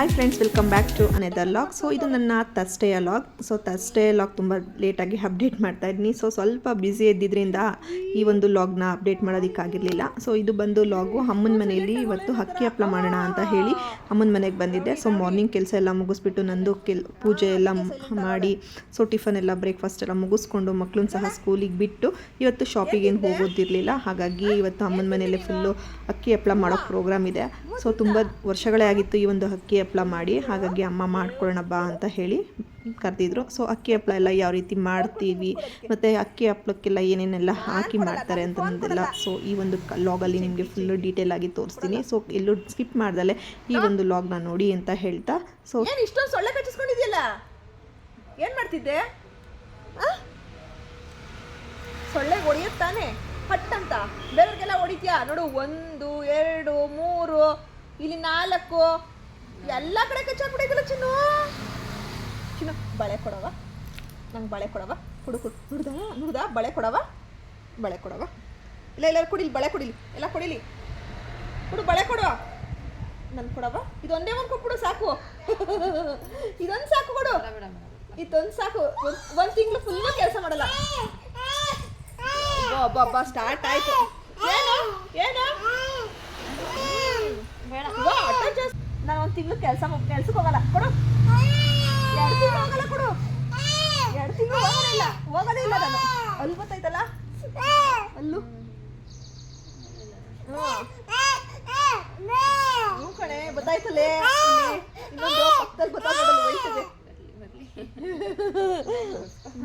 Hi friends welcome back to another log so ಇದು ನನ್ನ Thursday log so Thursday log ತುಂಬ ಲೇಟಾಗಿ update ಮಾಡ್ತಾ ಇದ್ದೀನಿ. ಸೊ ಸ್ವಲ್ಪ ಬ್ಯುಸಿ ಇದ್ದಿದ್ದರಿಂದ ಈ ಒಂದು ಲಾಗ್ನ ಅಪ್ಡೇಟ್ ಮಾಡೋದಕ್ಕಾಗಿರಲಿಲ್ಲ. ಸೊ ಇದು ಬಂದು ಲಾಗು ಅಮ್ಮನ ಮನೆಯಲ್ಲಿ ಇವತ್ತು ಹಕ್ಕಿ ಹಪ್ಪಳ ಮಾಡೋಣ ಅಂತ ಹೇಳಿ ಅಮ್ಮನ ಮನೆಗೆ ಬಂದಿದ್ದೆ. ಸೊ ಮಾರ್ನಿಂಗ್ ಕೆಲಸ ಎಲ್ಲ ಮುಗಿಸ್ಬಿಟ್ಟು ನಂದು ಕೆಲ್, ಪೂಜೆ ಎಲ್ಲ ಮಾಡಿ ಸೊ ಟಿಫನ್ ಎಲ್ಲ ಬ್ರೇಕ್ಫಾಸ್ಟ್ ಎಲ್ಲ ಮುಗಿಸ್ಕೊಂಡು ಮಕ್ಕಳನ್ನ ಸಹ ಸ್ಕೂಲಿಗೆ ಬಿಟ್ಟು ಇವತ್ತು ಶಾಪಿಗೆ ಏನು ಹೋಗೋದಿರಲಿಲ್ಲ. ಹಾಗಾಗಿ ಇವತ್ತು ಅಮ್ಮನ ಮನೆಯಲ್ಲೇ ಫುಲ್ಲು ಅಕ್ಕಿ ಹಪ್ಪಳ ಮಾಡೋ ಪ್ರೋಗ್ರಾಮ್ ಇದೆ. ಸೊ ತುಂಬ ವರ್ಷಗಳೇ ಆಗಿತ್ತು ಈ ಒಂದು ಅಕ್ಕಿ ಹಪ್ಪಳ ಮಾಡಿ. ಹಾಗಾಗಿ ಅಮ್ಮ ಮಾಡ್ಕೊಳ್ಳೋಣ ಬಾ ಅಂತ ಹೇಳಿ ಕರೆದಿದ್ರು. ಸೊ ಅಕ್ಕಿ ಹಪ್ಪಳ ಎಲ್ಲ ಯಾವ ರೀತಿ ಮಾಡ್ತೀವಿ, ಮತ್ತು ಅಕ್ಕಿ ಹಪ್ಪಳಕ್ಕೆಲ್ಲ ಏನೇನೆಲ್ಲ ಹಾಕಿ ಮಾಡ್ತಾರೆ ಅಂತಂದೆಲ್ಲ ಸೊ ಈ ಒಂದು ಲಾಗಲ್ಲಿ ನಿಮಗೆ ಫುಲ್ಲು ಡೀಟೇಲ್ ಆಗಿ ತೋರಿಸ್ತೀನಿ. ಸೊ ಎಲ್ಲೂ ಸ್ಕಿಪ್ ಮಾಡ್ದಲೆ ಈ ಒಂದು ಲಾಗ್ನ ನೋಡಿ ಅಂತ ಹೇಳ್ತಾ. ಸೊ ಇಷ್ಟೊಂದು ಸೊಳ್ಳೆ ಕಚ್ಚಿಸ್ಕೊಂಡಿದ್ಯಲ್ಲ ಏನು ಮಾಡ್ತಿದ್ದೆ? ಸೊಳ್ಳೆ ಹೊಡಿಯುತ್ತಾನೆ ಹಟ್ ಅಂತ ಬೇರೆಯವ್ರಿಗೆಲ್ಲ ಹೊಡಿತೀಯಾ? ನೋಡು, ಒಂದು, ಎರಡು, ಮೂರು, ಇಲ್ಲಿ ನಾಲ್ಕು. ಎಲ್ಲ ಕಡೆ ಕಚ್ಚಾಕ್ಬಿಟ್ಟಿದ್ದಲ್ಲ ಚಿನ್ನು? ಚಿನ್ನು ಬಳೆ ಕೊಡವ? ನಂಗೆ ಬಳೆ ಕೊಡವ? ಕುಡು ಕುಡು ನುಡ್ದ ನೋಡ್ದ ಬಳೆ ಕೊಡವ? ಬಳೆ ಕೊಡವ. ಇಲ್ಲ ಇಲ್ಲ ಕುಡಿಲಿ ಬಳೆ ಕುಡಿಲಿ. ಎಲ್ಲ ಕುಡಿಲಿ. ಕುಡು ಬಳೆ ಕೊಡುವ. ನನ್ ಕೊಡವ? ಇದೊಂದೇ ಒಂದು ಕೊಟ್ಬಿಡು ಸಾಕು. ಇದೊಂದು ಸಾಕು ಕೊಡು. ಇದೊಂದು ಸಾಕು. ಒಂದು ತಿಂಗಳು ಫುಲ್ ಕೆಲಸ ಮಾಡಲ್ಲ. ಬಾ ಸ್ಟಾರ್ಟ್ ಆಯ್ತು. ಏನು? ಏನು? ನಾನು ಒಂದು ತಿಂಗಳು ಕೆಲಸ ಕೆಲ್ಸಕ್ಕೆ ಹೋಗಲ್ಲ. ಕೊಡು. ಎರಡು ತಿಂಗಳು ಅಲ್ಲಿ ಗೊತ್ತಾಯ್ತಲ್ಲ? ಹ್ಞೂ ಕಣೆ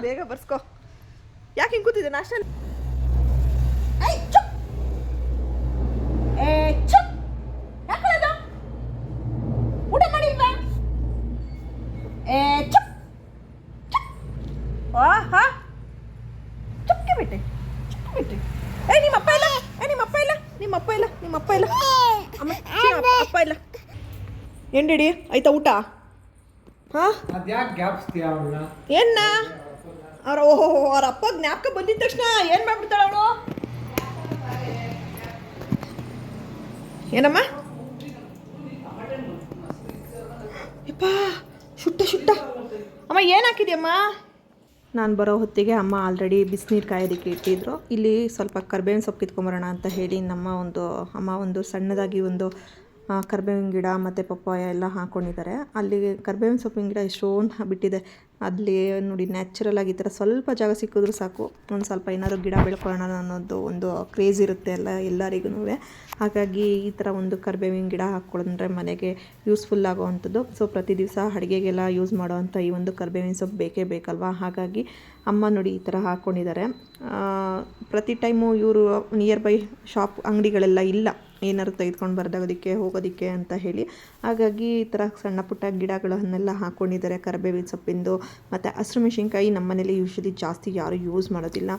ಬೇಗ ಬರ್ಸ್ಕೋ. ಯಾಕೆ ಹಿಂಗೆ ಕೂತಿದ್ದೆ? ನಾಷ್ಟ ಏ ಚುಪ್ ಯಾಕೆ ಅದು ಊಟ ಮಾಡಿಲ್ವಾ ಏ ಚುಪ್ ಚುಪ್ ವಾ ಹಾ ಚುಪ್ಕೆ ಬಿಟ್ಟೆ ಚುಪ್ಕೆ ಬಿಟ್ಟೆ ಏ ನಿಮ್ಮ ಅಪ್ಪ ಇಲ್ಲ ಏ ನಿಮ್ಮ ಅಪ್ಪ ಇಲ್ಲ ನಿಮ್ಮ ಅಪ್ಪ ಇಲ್ಲ ನಿಮ್ಮ ಅಪ್ಪ ಇಲ್ಲ ಅಮ್ಮ ಚಿನ್ನ, ಅಪ್ಪ- ಅಪ್ಪ ಇಲ್ಲ ಏನ್ ರೆಡಿ ಆಯ್ತಾ ಊಟ? ಹಾ? ಏನ್ನ? ಅವ್ರ ಓಹೋ ಅವ್ರ ಅಪ್ಪ ಜ್ಞಾಪಕ ಬಂದಿದ ತಕ್ಷಣ ಏನ್ ಮಾಡ್ಬಿಡ್ತಾಳ ಅವಳು? ಏನಮ್ಮ? ಯಪ್ಪ ಶುಟ್ಟ ಶುಟ್ಟ. ಅಮ್ಮ ಏನು ಹಾಕಿದ್ಯಮ್ಮ? ನಾನು ಬರೋ ಹೊತ್ತಿಗೆ ಅಮ್ಮ ಆಲ್ರೆಡಿ ಬಿಸಿನೀರು ಕಾಯೋದಕ್ಕೆ ಇಟ್ಟಿದ್ರು. ಇಲ್ಲಿ ಸ್ವಲ್ಪ ಕರ್ಬೇವಿನ ಸೊಪ್ಪು ಕಿತ್ಕೊಂಬರೋಣ ಅಂತ ಹೇಳಿ ನಮ್ಮ ಒಂದು ಅಮ್ಮ ಒಂದು ಸಣ್ಣದಾಗಿ ಒಂದು ಕರ್ಬೇವಿನ ಗಿಡ ಮತ್ತು ಪಪ್ಪಾಯ ಎಲ್ಲ ಹಾಕ್ಕೊಂಡಿದ್ದಾರೆ ಅಲ್ಲಿ ಕರ್ಬೇವಿನ ಸೊಪ್ಪಿನ ಗಿಡ ಎಷ್ಟೊಂದು ಬಿಟ್ಟಿದೆ. ಅಲ್ಲಿ ನೋಡಿ ನ್ಯಾಚುರಲ್ ಆಗಿ ಈ ಥರ ಸ್ವಲ್ಪ ಜಾಗ ಸಿಕ್ಕಿದ್ರು ಸಾಕು. ಒಂದು ಸ್ವಲ್ಪ ಏನಾದರೂ ಗಿಡ ಬೆಳ್ಕೊಳ್ಳೋಣ ಅನ್ನೋದು ಒಂದು ಕ್ರೇಜ್ ಇರುತ್ತೆ ಎಲ್ಲ ಎಲ್ಲರಿಗೂ ಹಾಗಾಗಿ ಈ ಥರ ಒಂದು ಕರ್ಬೇವಿನ ಗಿಡ ಹಾಕ್ಕೊಂಡ್ರೆ ಮನೆಗೆ ಯೂಸ್ಫುಲ್ ಆಗೋವಂಥದ್ದು. ಸೊ ಪ್ರತಿ ದಿವಸ ಅಡುಗೆಗೆಲ್ಲ ಯೂಸ್ ಮಾಡೋವಂಥ ಈ ಒಂದು ಕರ್ಬೇವಿನ ಸೊಪ್ಪು ಬೇಕೇ ಬೇಕಲ್ವಾ? ಹಾಗಾಗಿ ಅಮ್ಮ ನೋಡಿ ಈ ಥರ ಹಾಕ್ಕೊಂಡಿದ್ದಾರೆ ಪ್ರತಿ ಟೈಮು ಇವರು ನಿಯರ್ ಬೈ ಶಾಪ್ ಅಂಗಡಿಗಳೆಲ್ಲ ಇಲ್ಲ. ಏನಾದ್ರು ತೆಗೆದುಕೊಂಡು ಬರ್ದಾಗೋದಕ್ಕೆ ಹೋಗೋದಕ್ಕೆ ಅಂತ ಹೇಳಿ. ಹಾಗಾಗಿ ಈ ಥರ ಸಣ್ಣ ಪುಟ್ಟ ಗಿಡಗಳನ್ನೆಲ್ಲ ಹಾಕ್ಕೊಂಡಿದ್ದಾರೆ ಕರಿಬೇವಿನ ಸೊಪ್ಪಿಂದು. ಮತ್ತು ಹಸಿರು ಮೆಣಸಿನ್ಕಾಯಿ ನಮ್ಮ ಮನೇಲಿ ಯೂಶ್ವಲಿ ಜಾಸ್ತಿ ಯಾರೂ ಯೂಸ್ ಮಾಡೋದಿಲ್ಲ.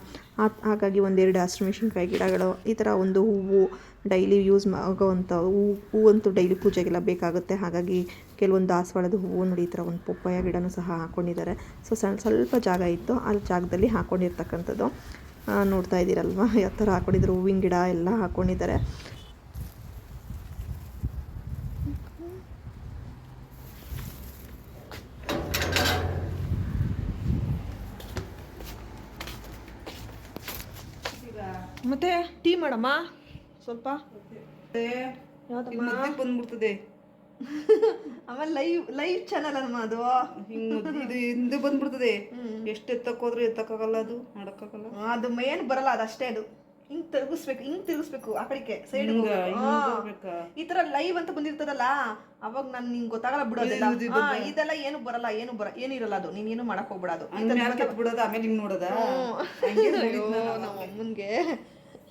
ಹಾಗಾಗಿ ಒಂದೆರಡು ಹಸಿರು ಮೆಣಸಿನ್ಕಾಯಿ ಗಿಡಗಳು, ಈ ಥರ ಒಂದು ಹೂವು ಡೈಲಿ ಯೂಸ್ ಆಗೋವಂಥ ಹೂವು ಹೂವಂತೂ ಡೈಲಿ ಪೂಜೆಗೆಲ್ಲ ಬೇಕಾಗುತ್ತೆ. ಹಾಗಾಗಿ ಕೆಲವೊಂದು ದಾಸವಾಳದ ಹೂವು ನೋಡಿ, ಈ ಥರ ಒಂದು ಪಪ್ಪಾಯ ಗಿಡನೂ ಸಹ ಹಾಕ್ಕೊಂಡಿದ್ದಾರೆ ಸೊ ಸಣ್ಣ ಸ್ವಲ್ಪ ಜಾಗ ಇತ್ತು. ಆ ಜಾಗದಲ್ಲಿ ಹಾಕ್ಕೊಂಡಿರ್ತಕ್ಕಂಥದ್ದು ನೋಡ್ತಾ ಇದ್ದೀರಲ್ವ? ಯಾವ ಥರ ಹಾಕ್ಕೊಂಡಿದ್ರು ಹೂವಿನ ಗಿಡ ಎಲ್ಲ ಹಾಕ್ಕೊಂಡಿದ್ದಾರೆ ಮತ್ತೆ ಟೀ ಮಾಡಮ್ಮ? ಸ್ವಲ್ಪ. ಬಂದ್ಬಿಡ್ತದೆ. ಆಮೇಲೆ ಲೈವ್ ಲೈವ್ ಚಾನಲ್ ಅಮ್ಮ ಅದು. ಇದು ಹಿಂದೆ ಬಂದ್ಬಿಡ್ತದೆ. ಎಷ್ಟು ಎತ್ತಕ್ಕೋದ್ರು ಎತ್ತಕ್ಕಾಗಲ್ಲ ಅದು ಮಾಡಕ್ಕಾಗಲ್ಲ. ಅದು ಮೇನ್ ಬರಲ್ಲ ಅದಷ್ಟೇ ಅದು. ಹಿಂಗ್ ತಿರುಗಿಸ್ಬೇಕು ಹಿಂಗ್ ತಿರುಗಿಸ್ಬೇಕು ಆ ಕಡೆಗೆ ಸೈಡ್ ಹಿಂಗ, ಹಿಂಗ್ ಹೋಗ್ಬೇಕಾ? ಈ ತರ ಲೈವ್ ಅಂತ ಬಂದಿರ್ತದಲ್ಲ ಅವಾಗ ನಾನ್ ನಿಂಗ್ ಗೊತ್ತಾಗಲ್ಲ ಬಿಡೋದಿಲ್ಲ ಹಾ, ಇದೆಲ್ಲ ಏನು ಬರಲ್ಲ ಏನು ಬರ ಏನಿರಲ್ಲ ಅದು. ನೀನ್ ಏನು ಮಾಡಕ್ ಹೋಗ್ಬಿಡ ಅದು. ಹಂಗ್ ಮ್ಯಾಲ್ ಕೆತ್ತ್ ಬಿಡೋದ ಆಮೇಲೆ ಹಿಂಗ್ ನೋಡೋದ? ಹಂಗೆ ನೋಡಿದ್ ನಾನು ನಮ್ಮ ಅಮ್ಮನ್ಗೆ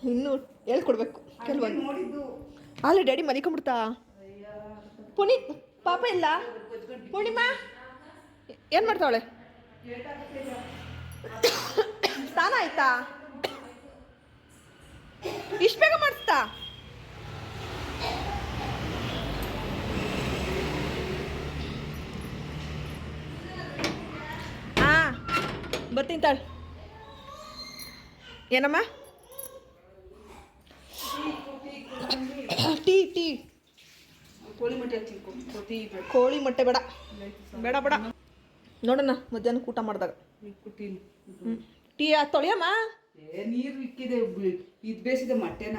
ಇನ್ನು ಹೇಳ್ಕೊಡ್ಬೇಕು ಕೆಲವೊಂದು. ನೋಡಿದ್ದು. ಅಲ್ಲಿ ಡ್ಯಾಡಿ ಮಲಿಕೊಂಡ್ಬಿಡ್ತಾ ಪುನೀತ್ ಪಾಪ ಇಲ್ಲ? ಪೂರ್ಣಿಮಾ ಏನ್ ಮಾಡ್ತಾವಳೆ? ಸ್ನಾನ ಆಯ್ತಾ? ಇಷ್ಟು ಬೇಗ ಮಾಡಿಸ್ತಾ? ಹಾ ಬರ್ತೀನಿ ತಾಳ್. ಏನಮ್ಮ? Tea tea. ಕೋಳಿ ಮೊಟ್ಟೆ ಬೇಡ. ಬೇಡ. ಬೇಡ ಬೇಡ. ನೋಡೋಣ ಮಧ್ಯಾಹ್ನಕ್ಕೆ ಊಟ ಮಾಡಿದಾಗ. ಟೀ ಟೀ ತೊಳೆಯಮ್ಮ? ಏ ನೀರು ಇಕ್ಕಿದೆ ಇದು ಬೇಸಿದೆ ಮೊಟ್ಟೆನ?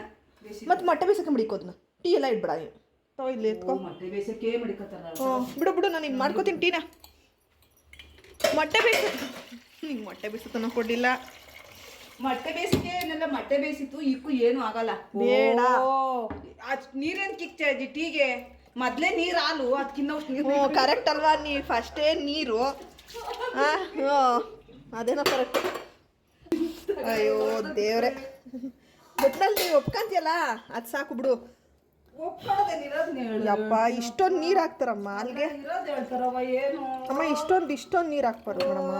ಮತ್ತೆ ಮೊಟ್ಟೆ ಬೇಸಕ್ಕೆ ಮಡಿಕೋದ್ನ ಟೀ ಎಲ್ಲ ಇಡ್ಬೇಡ ತೋ ತಗೋ ಇಲ್ಲಿ ಎತ್ಕೊ. ಮೊಟ್ಟೆ ಬೇಸಕ್ಕೆ ಮಡಿಕೋತಾರ ಹ್ಞೂ ಬಿಡು ಬಿಡು ನಾನು ಇದು ಮಾಡ್ಕೋತೀನಿ ಟೀನ. ಮೊಟ್ಟೆ ಬೇಸ. ನಿಂಗೆ ಮೊಟ್ಟೆ ಬೇಸ ತನ ಕೊಡಿಲ್ಲ ಮೊಟ್ಟೆ ಬೇಸಿಗೆ ಏನೆಲ್ಲ ಮೊಟ್ಟೆ ಬೇಯಿಸಿತ್ತು ಇಕ್ಕು ಏನು ಆಗಲ್ಲ. ಬೇಡ. ನೀರೇನ್ ಕಿಕ್ತಾ ಇದ್ದಿ ಟೀಗೆ? ಮೊದ್ಲೇ ನೀರು ಹಾಲು ಅದಕ್ಕಿನ್ನಷ್ಟು ನೀರು ಕರೆಕ್ಟ್ ಅಲ್ವಾ ನೀ? ಫಸ್ಟೇ ನೀರು. ಹಾಂ ಅದೇನೋ ಕರೆಕ್ಟ್ ಅಯ್ಯೋ ದೇವ್ರೆ. ಒಟ್ನಲ್ಲಿ ನೀವು ಒಪ್ಕೊಂತಿಯಲ್ಲ? ಅದು ಸಾಕು ಬಿಡು. ಅಪ್ಪ ಇಷ್ಟೊಂದು ನೀರು ಹಾಕ್ತಾರಮ್ಮ ಅಲ್ಲಿಗೆ ಅಮ್ಮ ಇಷ್ಟೊಂದು ಇಷ್ಟೊಂದು ನೀರು ಹಾಕ್ಬಾರ್ದು ಮೇಡಮ್ಮ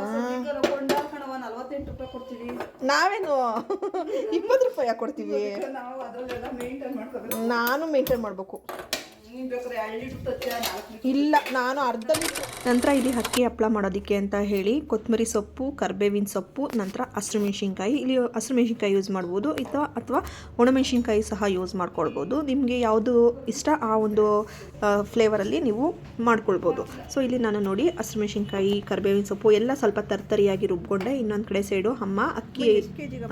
ನಾವೇನು? ಇಪ್ಪತ್ತು ರೂಪಾಯಿ ಕೊಡ್ತೀವಿ. ನಾನು ಮೇಂಟೈನ್ ಮಾಡಬೇಕು. ಇಲ್ಲ ನಾನು ಅರ್ಧ ನಂತರ ಇಲ್ಲಿ ಅಕ್ಕಿ ಹಪ್ಪಳ ಮಾಡೋದಕ್ಕೆ ಅಂತ ಹೇಳಿ ಕೊತ್ತಂಬರಿ ಸೊಪ್ಪು ಕರ್ಬೇವಿನ ಸೊಪ್ಪು ನಂತರ ಹಸಿರು ಮೆಣಸಿನ್ಕಾಯಿ ಇಲ್ಲಿ ಹಸಿರು ಮೆಣಸಿನ್ಕಾಯಿ ಯೂಸ್ ಮಾಡ್ಬೋದು ಅಥವಾ ಅಥವಾ ಒಣಮೆಣಸಿನ್ಕಾಯಿ ಸಹ ಯೂಸ್ ಮಾಡ್ಕೊಳ್ಬೋದು. ನಿಮಗೆ ಯಾವುದು ಇಷ್ಟ ಆ ಒಂದು ಫ್ಲೇವರಲ್ಲಿ ನೀವು ಮಾಡ್ಕೊಳ್ಬೋದು. ಸೊ ಇಲ್ಲಿ ನಾನು ನೋಡಿ ಹಸಿರು ಮೆಣಸಿನ್ಕಾಯಿ ಕರ್ಬೇವಿನ ಸೊಪ್ಪು ಎಲ್ಲ ಸ್ವಲ್ಪ ತರ್ತರಿಯಾಗಿ ರುಬ್ಕೊಂಡೆ. ಇನ್ನೊಂದು ಕಡೆ ಸೈಡು ಅಮ್ಮ ಅಕ್ಕಿ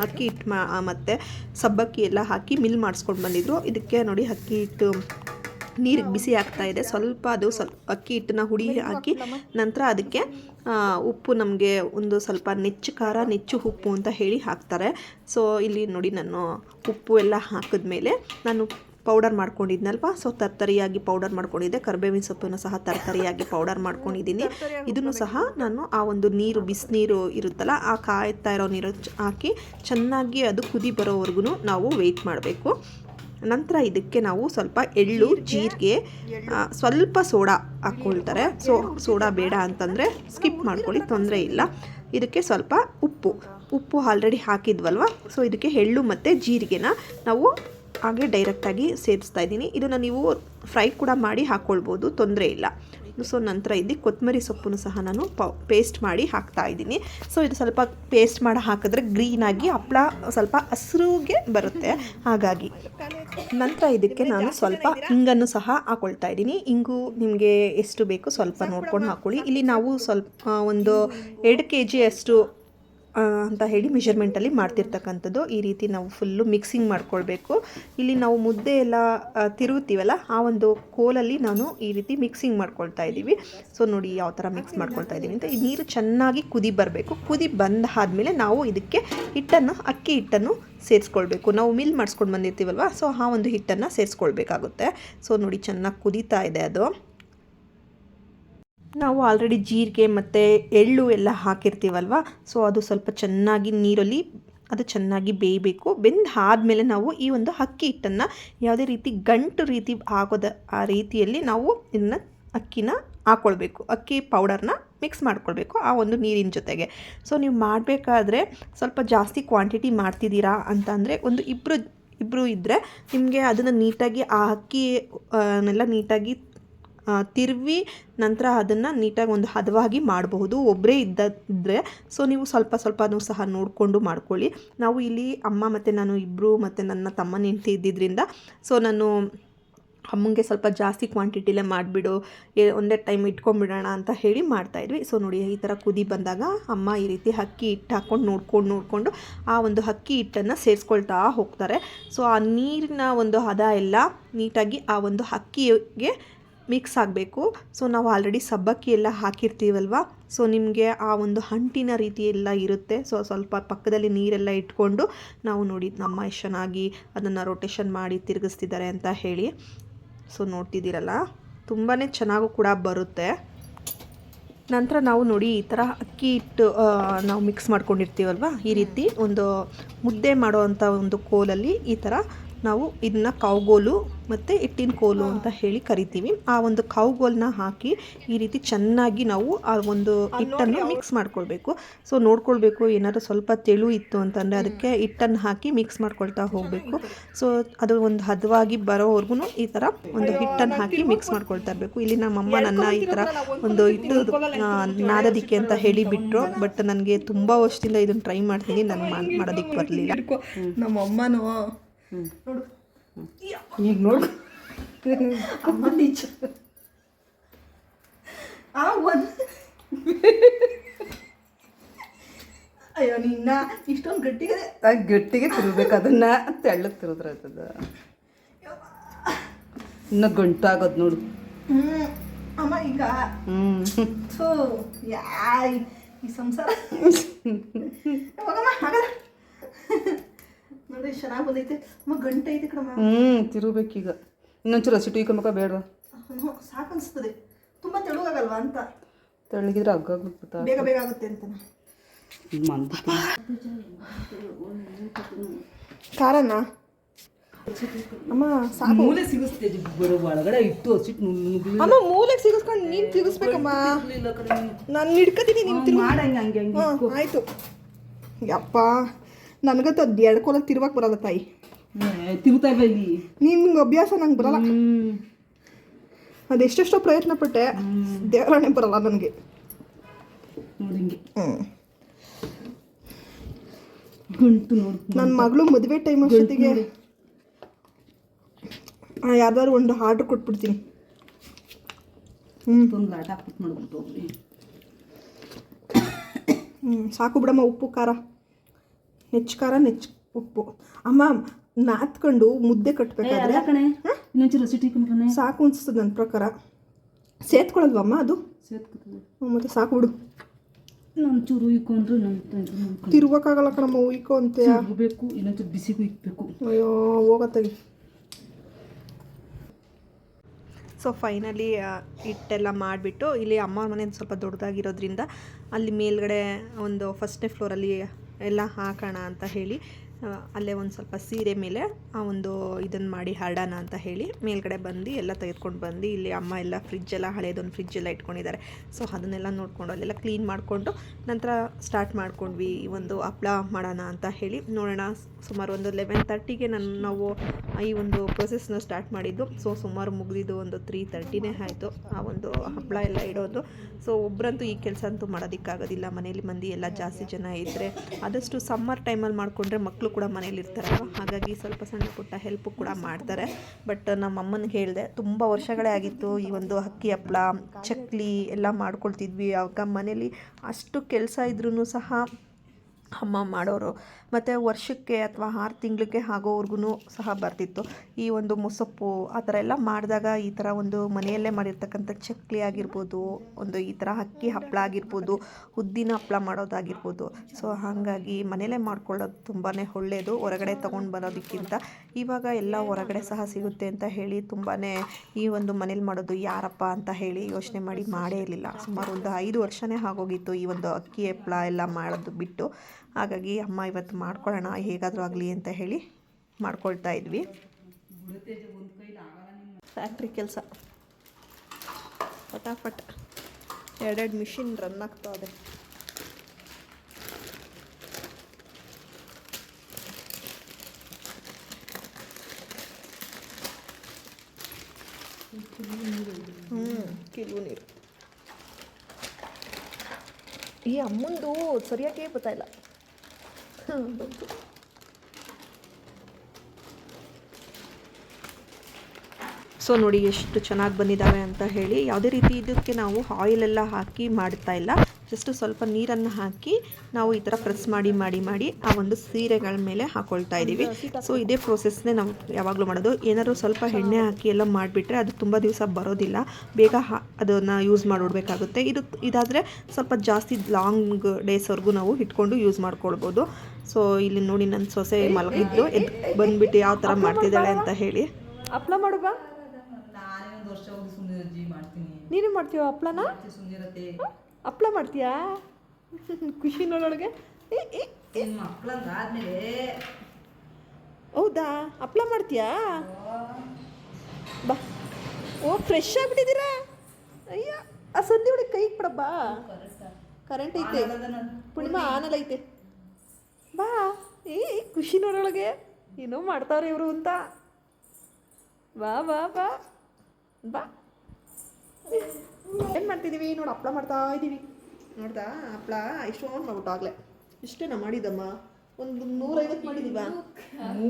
ಅಕ್ಕಿ ಹಿಟ್ಟು ಮತ್ತು ಸಬ್ಬಕ್ಕಿ ಎಲ್ಲ ಹಾಕಿ ಮಿಲ್ ಮಾಡಿಸ್ಕೊಂಡು ಬಂದಿದ್ರು. ಇದಕ್ಕೆ ನೋಡಿ ಅಕ್ಕಿ ಹಿಟ್ಟು ನೀರಿಗೆ ಬಿಸಿ ಆಗ್ತಾ ಇದೆ. ಸ್ವಲ್ಪ ಅದು ಸ್ವಲ್ಪ ಅಕ್ಕಿ ಹಿಟ್ಟನ್ನ ಹುಡಿ ಹಾಕಿ ನಂತರ ಅದಕ್ಕೆ ಉಪ್ಪು ನಮಗೆ ಒಂದು ಸ್ವಲ್ಪ ನೆಚ್ಚು ಖಾರ ನೆಚ್ಚು ಉಪ್ಪು ಅಂತ ಹೇಳಿ ಹಾಕ್ತಾರೆ. ಸೊ ಇಲ್ಲಿ ನೋಡಿ ನಾನು ಉಪ್ಪು ಎಲ್ಲ ಹಾಕಿದ್ಮೇಲೆ ನಾನು ಪೌಡರ್ ಮಾಡ್ಕೊಂಡಿದ್ನಲ್ವ? ಸೊ ತರ್ತರಿಯಾಗಿ ಪೌಡರ್ ಮಾಡ್ಕೊಂಡಿದ್ದೆ. ಕರ್ಬೇವಿನ ಸೊಪ್ಪನ್ನು ಸಹ ತರ್ತರಿಯಾಗಿ ಪೌಡರ್ ಮಾಡ್ಕೊಂಡಿದ್ದೀನಿ. ಇದನ್ನು ಸಹ ನಾನು ಆ ಒಂದು ನೀರು ಬಿಸಿನೀರು ಇರುತ್ತಲ್ಲ ಆ ಕಾಯ್ತಾ ಇರೋ ನೀರು ಹಾಕಿ ಚೆನ್ನಾಗಿ ಅದು ಕುದಿ ಬರೋವರೆಗೂ ನಾವು ವೆಯ್ಟ್ ಮಾಡಬೇಕು. ನಂತರ ಇದಕ್ಕೆ ನಾವು ಸ್ವಲ್ಪ ಎಳ್ಳು ಜೀರಿಗೆ ಸ್ವಲ್ಪ ಸೋಡಾ ಹಾಕ್ಕೊಳ್ತಾರೆ. ಸೊ ಸೋಡಾ ಬೇಡ ಅಂತಂದರೆ ಸ್ಕಿಪ್ ಮಾಡ್ಕೊಳ್ಳಿ ತೊಂದರೆ ಇಲ್ಲ. ಇದಕ್ಕೆ ಸ್ವಲ್ಪ ಉಪ್ಪು. ಉಪ್ಪು ಆಲ್ರೆಡಿ ಹಾಕಿದ್ವಲ್ವ? ಸೊ ಇದಕ್ಕೆ ಎಳ್ಳು ಮತ್ತು ಜೀರಿಗೆನ ನಾವು ಹಾಗೆ ಡೈರೆಕ್ಟಾಗಿ ಸೇರಿಸ್ತಾ ಇದ್ದೀನಿ. ಇದನ್ನು ನೀವು ಫ್ರೈ ಕೂಡ ಮಾಡಿ ಹಾಕ್ಕೊಳ್ಬೋದು ತೊಂದರೆ ಇಲ್ಲ. ಸೊ ನಂತರ ಇಲ್ಲಿ ಕೊತ್ತಂಬರಿ ಸೊಪ್ಪನ್ನು ಸಹ ನಾನು ಪೇಸ್ಟ್ ಮಾಡಿ ಹಾಕ್ತಾ ಇದ್ದೀನಿ. ಸೊ ಇದು ಸ್ವಲ್ಪ ಪೇಸ್ಟ್ ಮಾಡಿ ಹಾಕಿದ್ರೆ ಗ್ರೀನಾಗಿ ಹಪ್ಪಳ ಸ್ವಲ್ಪ ಹಸಿರುಗೆ ಬರುತ್ತೆ. ಹಾಗಾಗಿ ನಂತರ ಇದಕ್ಕೆ ನಾನು ಸ್ವಲ್ಪ ಹಿಂಗನ್ನು ಸಹ ಹಾಕೊಳ್ತಾ ಇದ್ದೀನಿ. ಇಂಗು ನಿಮಗೆ ಎಷ್ಟು ಬೇಕು ಸ್ವಲ್ಪ ನೋಡ್ಕೊಂಡು ಹಾಕೊಳ್ಳಿ. ಇಲ್ಲಿ ನಾವು ಸ್ವಲ್ಪ ಒಂದು ಎರಡು ಕೆ ಜಿ ಅಷ್ಟು ಆ, ಅಂತ ಹೇಳಿ ಮೆಷರ್ಮೆಂಟಲ್ಲಿ ಮಾಡ್ತಿರ್ತಕ್ಕಂಥದ್ದು. ಈ ರೀತಿ ನಾವು ಫುಲ್ಲು ಮಿಕ್ಸಿಂಗ್ ಮಾಡ್ಕೊಳ್ಬೇಕು. ಇಲ್ಲಿ ನಾವು ಮುದ್ದೆ ಎಲ್ಲ ಆ, ತಿರುಗುತ್ತೀವಲ್ಲ ಆ ಒಂದು ಕೋಲಲ್ಲಿ ನಾನು ಈ ರೀತಿ ಮಿಕ್ಸಿಂಗ್ ಮಾಡ್ಕೊಳ್ತಾ ಇದ್ದೀವಿ. ಸೊ ನೋಡಿ ಯಾವ ಥರ ಮಿಕ್ಸ್ ಮಾಡ್ಕೊಳ್ತಾ ಇದ್ದೀವಿ ಅಂತ. ಈ ನೀರು ಚೆನ್ನಾಗಿ ಕುದಿ ಬರಬೇಕು. ಕುದಿ ಬಂದ ಆದಮೇಲೆ ನಾವು ಇದಕ್ಕೆ ಹಿಟ್ಟನ್ನು ಅಕ್ಕಿ ಹಿಟ್ಟನ್ನು ಸೇರಿಸ್ಕೊಳ್ಬೇಕು. ನಾವು ಮಿಲ್ ಮಾಡಿಸ್ಕೊಂಡು ಬಂದಿರ್ತೀವಲ್ವ ಸೊ ಆ ಒಂದು ಹಿಟ್ಟನ್ನು ಸೇರಿಸ್ಕೊಳ್ಬೇಕಾಗುತ್ತೆ. ಸೊ ನೋಡಿ ಚೆನ್ನಾಗಿ ಕುದೀತಾ ಇದೆ ಅದು. ನಾವು ಆಲ್ರೆಡಿ ಜೀರಿಗೆ ಮತ್ತು ಎಳ್ಳು ಎಲ್ಲ ಹಾಕಿರ್ತೀವಲ್ವ? ಸೊ ಅದು ಸ್ವಲ್ಪ ಚೆನ್ನಾಗಿ ನೀರಲ್ಲಿ ಅದು ಚೆನ್ನಾಗಿ ಬೇಯಬೇಕು. ಬೆಂದ ಆದಮೇಲೆ ನಾವು ಈ ಒಂದು ಅಕ್ಕಿ ಹಿಟ್ಟನ್ನು ಯಾವುದೇ ರೀತಿ ಗಂಟು ರೀತಿ ಆಗೋದ, ಆ ರೀತಿಯಲ್ಲಿ ನಾವು ಇದನ್ನು ಅಕ್ಕಿನ ಹಾಕ್ಕೊಳ್ಬೇಕು ಅಕ್ಕಿ ಪೌಡರ್ನ ಮಿಕ್ಸ್ ಮಾಡ್ಕೊಳ್ಬೇಕು ಆ ಒಂದು ನೀರಿನ ಜೊತೆಗೆ. ಸೊ ನೀವು ಮಾಡಬೇಕಾದ್ರೆ ಸ್ವಲ್ಪ ಜಾಸ್ತಿ ಕ್ವಾಂಟಿಟಿ ಮಾಡ್ತಿದ್ದೀರಾ ಅಂತ ಅಂದರೆ ಒಂದು ಇಬ್ಬರು ಇಬ್ಬರು ಇದ್ದರೆ ನಿಮಗೆ ಅದನ್ನು ನೀಟಾಗಿ ಆ ಅಕ್ಕಿ ಎಲ್ಲ ನೀಟಾಗಿ ತಿರುವಿ ನಂತರ ಅದನ್ನು ನೀಟಾಗಿ ಒಂದು ಹದವಾಗಿ ಮಾಡಬಹುದು. ಒಬ್ಬರೇ ಇದ್ದಿದ್ರೆ ಸೊ ನೀವು ಸ್ವಲ್ಪ ಸ್ವಲ್ಪನೂ ಸಹ ನೋಡಿಕೊಂಡು ಮಾಡ್ಕೊಳ್ಳಿ. ನಾವು ಇಲ್ಲಿ ಅಮ್ಮ ಮತ್ತು ನಾನು ಇಬ್ಬರು ಮತ್ತು ನನ್ನ ತಮ್ಮನ ಹೆಂಡತಿ ಇದ್ದಿದ್ದರಿಂದ ಸೊ ನಾನು ಅಮ್ಮಂಗೆ ಸ್ವಲ್ಪ ಜಾಸ್ತಿ ಕ್ವಾಂಟಿಟಿಲೇ ಮಾಡಿಬಿಡು ಒಂದೇ ಟೈಮ್ ಇಟ್ಕೊಂಡ್ಬಿಡೋಣ ಅಂತ ಹೇಳಿ ಮಾಡ್ತಾಯಿದ್ವಿ ಸೊ ನೋಡಿ, ಈ ಥರ ಕುದಿ ಬಂದಾಗ ಅಮ್ಮ ಈ ರೀತಿ ಅಕ್ಕಿ ಹಿಟ್ಟು ಹಾಕ್ಕೊಂಡು ನೋಡ್ಕೊಂಡು ನೋಡಿಕೊಂಡು ಆ ಒಂದು ಅಕ್ಕಿ ಹಿಟ್ಟನ್ನು ಸೇರಿಸ್ಕೊಳ್ತಾ ಹೋಗ್ತಾರೆ. ಸೊ ಆ ನೀರಿನ ಒಂದು ಹದ ಎಲ್ಲ ನೀಟಾಗಿ ಆ ಒಂದು ಅಕ್ಕಿಗೆ ಮಿಕ್ಸ್ ಆಗಬೇಕು. ಸೊ ನಾವು ಆಲ್ರೆಡಿ ಸಬ್ಬಕ್ಕಿ ಎಲ್ಲ ಹಾಕಿರ್ತೀವಲ್ವ? ಸೊ ನಿಮಗೆ ಆ ಒಂದು ಹಂಟಿನ ರೀತಿ ಎಲ್ಲ ಇರುತ್ತೆ. ಸೊ ಸ್ವಲ್ಪ ಪಕ್ಕದಲ್ಲಿ ನೀರೆಲ್ಲ ಇಟ್ಕೊಂಡು ನಾವು ನೋಡಿ, ನಮ್ಮ ಚೆನ್ನಾಗಿ ಅದನ್ನು ರೊಟೇಷನ್ ಮಾಡಿ ತಿರುಗಿಸ್ತಿದ್ದಾರೆ ಅಂತ ಹೇಳಿ. ಸೊ ನೋಡ್ತಿದ್ದೀರಲ್ಲ? ತುಂಬಾ ಚೆನ್ನಾಗೂ ಕೂಡ ಬರುತ್ತೆ. ನಂತರ ನಾವು ನೋಡಿ ಈ ಥರ ಅಕ್ಕಿ ಹಿಟ್ಟು ನಾವು ಮಿಕ್ಸ್ ಮಾಡ್ಕೊಂಡಿರ್ತೀವಲ್ವ? ಈ ರೀತಿ ಒಂದು ಮುದ್ದೆ ಮಾಡೋವಂಥ ಒಂದು ಕೋಲಲ್ಲಿ ಈ ಥರ ನಾವು ಇದನ್ನ ಕೌಗೋಲು ಮತ್ತು ಹಿಟ್ಟಿನ ಕೋಲು ಅಂತ ಹೇಳಿ ಕರಿತೀವಿ. ಆ ಒಂದು ಕಾವುಗೋಲನ್ನ ಹಾಕಿ ಈ ರೀತಿ ಚೆನ್ನಾಗಿ ನಾವು ಆ ಒಂದು ಹಿಟ್ಟನ್ನು ಮಿಕ್ಸ್ ಮಾಡ್ಕೊಳ್ಬೇಕು. ಸೊ ನೋಡ್ಕೊಳ್ಬೇಕು ಏನಾದ್ರು ಸ್ವಲ್ಪ ತೆಳು ಇತ್ತು ಅಂತಂದರೆ ಅದಕ್ಕೆ ಹಿಟ್ಟನ್ನು ಹಾಕಿ ಮಿಕ್ಸ್ ಮಾಡ್ಕೊಳ್ತಾ ಹೋಗಬೇಕು. ಸೊ ಅದು ಒಂದು ಹದವಾಗಿ ಬರೋವರೆಗೂ ಈ ಥರ ಒಂದು ಹಿಟ್ಟನ್ನು ಹಾಕಿ ಮಿಕ್ಸ್ ಮಾಡ್ಕೊಳ್ತಾ ಇರಬೇಕು. ಇಲ್ಲಿ ನಮ್ಮಮ್ಮ ನನ್ನ ಈ ಥರ ಒಂದು ಹಿಟ್ಟು ನಾದದಿಕ್ಕೆ ಅಂತ ಹೇಳಿ ಬಿಟ್ಟರು ಬಟ್ ನನಗೆ ತುಂಬ ವರ್ಷದಿಂದ ಇದನ್ನು ಟ್ರೈ ಮಾಡ್ತೀನಿ. ನಾನು ಮಾಡೋದಿಕ್ಕೆ ಬರಲಿಲ್ಲ. ನಮ್ಮ ಅಮ್ಮನೂ ಈಗ ನೋಡು. ಅಮ್ಮ ನಿಜ ಆ ಒಂದು ಅಯ್ಯೋ ನಿನ್ನ ಇಷ್ಟೊಂದು ಗಟ್ಟಿಗೆ ಗಟ್ಟಿಗೆ ತಿರುಗ್ಬೇಕು ಅದನ್ನ. ತೆಳ್ಳಗೆ ತಿರುದ್ರ ಇನ್ನ ಇನ್ನು ಗಂಟಾಗೋದು ನೋಡು. ಹ್ಮ್. ಅಮ್ಮ ಈಗ ಥೂ ಯಾಯ್ ಈ ಸಂಸಾರ ಹೋಗಮ್ಮ ಹಾಗಾದ್ರೆ. ನೋಡಿ ಚೆನ್ನಾಗಿ ಬಂದೈತೆ. ಅಮ್ಮ ಗಂಟೆ ಐತೆ ಕಣಮ್ಮ. ಹ್ಞೂ ತಿರುಗ್ಬೇಕೀಗ. ಇನ್ನೊಂಚೂರು ಹಸಿಟ್ಟು ಇಕ್ಕೊಂಬೇಕ ಬೇಡವಾ ಬೇಡ ಸಾಕು ಅನಿಸ್ತದೆ. ತುಂಬ ತೆಳುವಾಗಲ್ವಾ ಅಂತ. ತೆಳ್ಳಗಿದ್ರೆ ಹಗ್ಗಾಗ್ಬಿಡ್ತಾ ಬೇಗ ಬೇಗ ಆಗುತ್ತೆ ಅಂತ ಮಂದ ಖಾರನ? ಅಮ್ಮ ಸಾಕು. ಮೂಲೆ ಸಿಗಿಸ್ತೆ ಬರೋ ಒಳಗಡೆ ಇಟ್ಟು ಹಸಿಟ್ಟು ನುಗ್ಗಿ ಅಮ್ಮ ಮೂಲೆಗೆ ಸಿಗಿಸ್ಕೊಂಡು ನೀನು ತಿರುಗಿಸ್ಬೇಕಮ್ಮ. ನಾನು. ಹಿಡ್ಕತೀನಿ ನೀನು ತಿರುಗಿ. ಮಾಡಂಗೆ ಹಂಗೆ ಹಂಗೆ ಆಯಿತು. ಯಪ್ಪ. ನನಗಂತೂ ಅದು ಎರಡು ಕೋಲಕ್ಕೆ ತಿರುವಕ್ಕೆ ಬರಲ್ಲ ತಾಯಿ. ತಿರುಗ್ತಾ ಇಲ್ಲ? ಇಲ್ಲಿ ನಿಮ್ಗೆ ಅಭ್ಯಾಸ ನಂಗೆ ಬರಲ್ಲ. ಅದೆಷ್ಟೆಷ್ಟೋ ಪ್ರಯತ್ನ ಪಟ್ಟೆ ದೇವರಾಣೆ ಬರಲ್ಲ ನನಗೆ. ನನ್ನ ಮಗಳು ಮದುವೆ ಟೈಮ್ ಅಷ್ಟೊತ್ತಿಗೆ ಯಾವ್ದಾದ್ರು ಒಂದು ಆರ್ಡ್ರ್ ಕೊಟ್ಬಿಡ್ತೀನಿ. ಹ್ಞೂ ಸಾಕು ಬಿಡಮ್ಮ ಉಪ್ಪು ಖಾರ. ನೆಚ್ಚು ಖಾರ ನೆಚ್ಚು ಉಪ್ಪು. ಅಮ್ಮ ನಾತ್ಕೊಂಡು ಮುದ್ದೆ ಕಟ್ಟಬೇಕಾದ್ರೆ ಸಾಕು ಅನಿಸ್ತದೆ ನನ್ನ ಪ್ರಕಾರ. ಸೇತ್ಕೊಳ್ಳಲ್ವಮ್ಮ ಅದು? ಮತ್ತೆ ಸಾಕು ಬಿಡು. ಒಂಚೂರು ಕಣಮ್ಮ ಉಯ್ಕೋ ಅಂತ ಇನ್ನೊಂಚೂರು ಬಿಸಿಗೂ ಇಕ್ಬೇಕು. ಅಯ್ಯೋ ಹೋಗತ್ತಾಗಿ ಸೊ ಫೈನಲಿ ಹಿಟ್ಟೆಲ್ಲ ಮಾಡಿಬಿಟ್ಟು ಇಲ್ಲಿ ಅಮ್ಮ ಮನೆ ಸ್ವಲ್ಪ ದೊಡ್ಡದಾಗಿರೋದ್ರಿಂದ ಅಲ್ಲಿ ಮೇಲ್ಗಡೆ ಒಂದು ಫಸ್ಟ್ನೇ ಫ್ಲೋರಲ್ಲಿ ಎಲ್ಲ ಹಾಕೋಣ ಅಂತ ಹೇಳಿ ಅಲ್ಲೇ ಒಂದು ಸ್ವಲ್ಪ ಸೀರೆ ಮೇಲೆ ಆ ಒಂದು ಇದನ್ನು ಮಾಡಿ ಹರಡೋಣ ಅಂತ ಹೇಳಿ ಮೇಲ್ಗಡೆ ಬಂದು ಎಲ್ಲ ತೆಗೆದುಕೊಂಡು ಬಂದು ಇಲ್ಲಿ ಅಮ್ಮ ಎಲ್ಲ ಫ್ರಿಜ್ಜೆಲ್ಲ ಹಳೇದೊಂದು ಫ್ರಿಜ್ಜೆಲ್ಲ ಇಟ್ಕೊಂಡಿದ್ದಾರೆ. ಸೊ ಅದನ್ನೆಲ್ಲ ನೋಡಿಕೊಂಡು ಅಲ್ಲೆಲ್ಲ ಕ್ಲೀನ್ ಮಾಡಿಕೊಂಡು ನಂತರ ಸ್ಟಾರ್ಟ್ ಮಾಡ್ಕೊಂಡ್ವಿ ಈ ಒಂದು ಹಪ್ಳ ಮಾಡೋಣ ಅಂತ ಹೇಳಿ. ನೋಡೋಣ, ಸುಮಾರು ಒಂದು ಲೆವೆನ್ ತರ್ಟಿಗೆ ನಾನು, ನಾವು ಈ ಒಂದು ಪ್ರೊಸೆಸ್ನ ಸ್ಟಾರ್ಟ್ ಮಾಡಿದ್ದು. ಸೊ ಸುಮಾರು ಮುಗಿದಿದ್ದು ಒಂದು ತ್ರೀ ತರ್ಟಿನೇ ಆಯಿತು ಆ ಒಂದು ಹಪ್ಪಳ ಎಲ್ಲ ಇಡೋದು. ಸೊ ಒಬ್ಬರಂತೂ ಈ ಕೆಲಸ ಅಂತೂ ಮಾಡೋದಕ್ಕಾಗೋದಿಲ್ಲ. ಮನೇಲಿ ಮಂದಿ ಎಲ್ಲ ಜಾಸ್ತಿ ಜನ ಇದ್ದರೆ ಆದಷ್ಟು ಸಮ್ಮರ್ ಟೈಮಲ್ಲಿ ಮಾಡಿಕೊಂಡ್ರೆ ಮಕ್ಕಳು ಕೂಡ ಮನೇಲಿ ಇರ್ತಾರಲ್ವ ಹಾಗಾಗಿ ಸ್ವಲ್ಪ ಸಣ್ಣ ಪುಟ್ಟ ಹೆಲ್ಪ್ ಕೂಡ ಮಾಡ್ತಾರೆ. ಬಟ್ ನಮ್ಮ ಅಮ್ಮನಿಗೆ ಹೇಳಿದೆ, ತುಂಬ ವರ್ಷಗಳೇ ಆಗಿತ್ತು ಈ ಒಂದು ಅಕ್ಕಿ ಹಪ್ಪಳ ಚಕ್ಲಿ ಎಲ್ಲ ಮಾಡ್ಕೊಳ್ತಿದ್ವಿ. ಆವಾಗ ಮನೇಲಿ ಅಷ್ಟು ಕೆಲಸ ಇದ್ರೂ ಸಹ ಅಮ್ಮ ಮಾಡೋರು. ಮತ್ತು ವರ್ಷಕ್ಕೆ ಅಥವಾ ಆರು ತಿಂಗಳಿಗೆ ಆಗೋವರೆಗೂ ಸಹ ಬರ್ತಿತ್ತು. ಈ ಒಂದು ಮುಸಪ್ಪು, ಆ ಥರ ಎಲ್ಲ ಮಾಡಿದಾಗ ಈ ಥರ ಒಂದು ಮನೆಯಲ್ಲೇ ಮಾಡಿರ್ತಕ್ಕಂಥ ಚಕ್ಲಿ ಆಗಿರ್ಬೋದು, ಒಂದು ಈ ಥರ ಅಕ್ಕಿ ಹಪ್ಪಳ ಆಗಿರ್ಬೋದು, ಉದ್ದಿನ ಹಪ್ಪಳ ಮಾಡೋದಾಗಿರ್ಬೋದು. ಸೊ, ಹಾಗಾಗಿ ಮನೆಯಲ್ಲೇ ಮಾಡ್ಕೊಳ್ಳೋದು ತುಂಬಾ ಒಳ್ಳೆಯದು ಹೊರಗಡೆ ತೊಗೊಂಡು ಬರೋದಕ್ಕಿಂತ ಇವಾಗ ಎಲ್ಲ ಹೊರಗಡೆ ಸಹ ಸಿಗುತ್ತೆ ಅಂತ ಹೇಳಿ ತುಂಬಾ ಈ ಒಂದು ಮನೇಲಿ ಮಾಡೋದು ಯಾರಪ್ಪ ಅಂತ ಹೇಳಿ ಯೋಚನೆ ಮಾಡಿ ಮಾಡೇ ಇರಲಿಲ್ಲ. ಸುಮಾರು ಒಂದು ಐದು ವರ್ಷನೇ ಆಗೋಗಿತ್ತು ಈ ಒಂದು ಅಕ್ಕಿ ಹಪ್ಪಳ ಎಲ್ಲ ಮಾಡೋದು ಬಿಟ್ಟು. ಹಾಗಾಗಿ ಅಮ್ಮ ಇವತ್ತು ಮಾಡ್ಕೊಳ್ಳೋಣ, ಹೇಗಾದರೂ ಆಗಲಿ ಅಂತ ಹೇಳಿ ಮಾಡ್ಕೊಳ್ತಾ ಇದ್ವಿ. ಫ್ಯಾಕ್ಟ್ರಿ ಕೆಲಸ. ಫಟಾಫಟ್ ಎರಡೆರಡು ಮಿಷಿನ್ ರನ್ ಆಗ್ತಾ ಇದೆ. ಹ್ಞೂ ಕಿಲು ನೀರು. ಈ ಅಮ್ಮಂದು ಸರಿಯಾಗೇ ಗೊತ್ತಾಯಿಲ್ಲ ಸೊ ನೋಡಿ ಎಷ್ಟು ಚೆನ್ನಾಗಿ ಬಂದಿದ್ದಾವೆ ಅಂತ ಹೇಳಿ, ಯಾವುದೇ ರೀತಿ ಇದಕ್ಕೆ ನಾವು ಆಯಿಲ್ ಎಲ್ಲ ಹಾಕಿ ಮಾಡ್ತಾ ಇಲ್ಲ. ಜಸ್ಟ್ ಸ್ವಲ್ಪ ನೀರನ್ನು ಹಾಕಿ ನಾವು ಈ ಥರ ಪ್ರೆಸ್ ಮಾಡಿ ಮಾಡಿ ಮಾಡಿ ಆ ಒಂದು ಸೀರೆಗಳ ಮೇಲೆ ಹಾಕೊಳ್ತಾ ಇದ್ದೀವಿ. ಸೊ ಇದೇ ಪ್ರೊಸೆಸ್ನೇ ನಾವು ಯಾವಾಗಲೂ ಮಾಡೋದು. ಏನಾದರೂ ಸ್ವಲ್ಪ ಎಣ್ಣೆ ಹಾಕಿ ಎಲ್ಲ ಮಾಡಿಬಿಟ್ರೆ ಅದು ತುಂಬ ದಿವಸ ಬರೋದಿಲ್ಲ. ಬೇಗ ಅದನ್ನು ಯೂಸ್ ಮಾಡಿಬಿಡ್ಬೇಕಾಗುತ್ತೆ. ಇದು, ಇದಾದರೆ ಸ್ವಲ್ಪ ಜಾಸ್ತಿ ಲಾಂಗ್ ಡೇಸ್ವರೆಗೂ ನಾವು ಇಟ್ಕೊಂಡು ಯೂಸ್ ಮಾಡ್ಕೊಳ್ಬೋದು. ಸೊ ಇಲ್ಲಿ ನೋಡಿ ನನ್ನ ಸೊಸೆ ಮಲಗಿದ್ದು ಎದ್ ಬಂದ್ಬಿಟ್ಟು ಯಾವ ಥರ ಮಾಡ್ತಿದ್ದಾಳೆ ಅಂತ ಹೇಳಿ. ಹಪ್ಳ ಮಾಡು ಬಾ ನಾನೇ ಒಂದು ವರ್ಷ ಹೋಗಿ ಸುಮ್ಮನೆ ಮಾಡ್ತೀನಿ. ನೀನು ಮಾಡ್ತೀವ ಹಪ್ಳನ ಹಪ್ಳ ಮಾಡ್ತೀಯಾ? ಖುಷಿ ನೋಡೋಳಗೆ. ಹೌದಾ? ಹಪ್ಳ ಮಾಡ್ತೀಯಾ? ಬಾ. ಓ ಫ್ರೆಶ್ ಆಗಿಬಿಟ್ಟಿದ್ದೀರಾ? ಅಯ್ಯ ಆ ಸಂಧಿ ಒಳಗೆ ಕೈ ಬಿಡಬ್ಬಾ ಕರೆಂಟ್ ಐತೆ. ಪೂರ್ಣಿಮಾ ಆನಲ್ ಐತೆ. ಬಾ. ಏ ಖುಷಿ ನೋಡೊಳಗೆ. ಏನೋ ಮಾಡ್ತಾವ್ರೆ ಇವರು ಅಂತ. ಬಾ ಬಾ ಬಾ. ಬಾ. ಏನು ಮಾಡ್ತಿದ್ದೀವಿ ನೋಡಿ ಹಪ್ಳ ಮಾಡ್ತಾ ಇದ್ದೀವಿ ನೋಡ್ದಾ? ಹಪ್ಳ ಇಷ್ಟೊಂದು ಮಾಡ್ಬಿಟ್ಟು ಆಗಲೇ. ಇಷ್ಟೇ ನಾ ಮಾಡಿದಮ್ಮ ಒಂದು ನೂರೈವತ್ತು ಮಾಡಿದೀವ. ಕಾಲು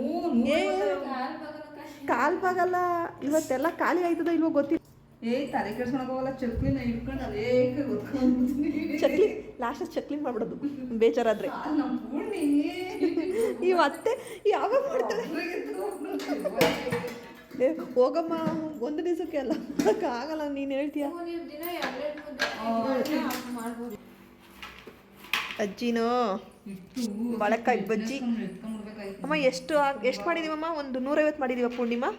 ಕಾಲ್ ಬಾಗಲ್ಲ. ಇವತ್ತೆಲ್ಲ ಖಾಲಿ ಆಯ್ತದ ಇಲ್ವೋ ಗೊತ್ತಿಲ್ಲ. ಏಯ್ ತಲೆ ಕೆಡ್ಸ್ಕೊಳಕ್ ಹೋಗಲ್ಲ ಚಕ್ಲಿನ ಇಟ್ಕೊಂಡು ಅದೇಕೆ ಗೊತ್ಕೊಂಡ್ಬಿಡ್ತೀನಿ. ಚಕ್ಲಿ ಲಾಸ್ಟ್ ಚಕ್ಲಿ ಮಾಡ್ಬಿಡೋದು ಬೇಜಾರಾದ್ರೆ. ಈ ಮತ್ತೆ ಯಾವಾಗ ಮಾಡ್ತಾರೆ? ಏ, ಹೋಗಮ್ಮ ಒಂದು ದಿವಸಕ್ಕೆ ಅಲ್ಲ ಆಗಲ್ಲ ನೀನು ಹೇಳ್ತೀಯ? ಅಜ್ಜಿನೋ ಬಾಳೆಕಾಯಿ ಬಜ್ಜಿ. ಅಮ್ಮ ಎಷ್ಟು ಆಗ್- ಎಷ್ಟು ಮಾಡಿದೀವಮ್ಮ? ಒಂದು ನೂರೈವತ್ತು ಮಾಡಿದೀವ ಪೂರ್ಣಿಮಾ?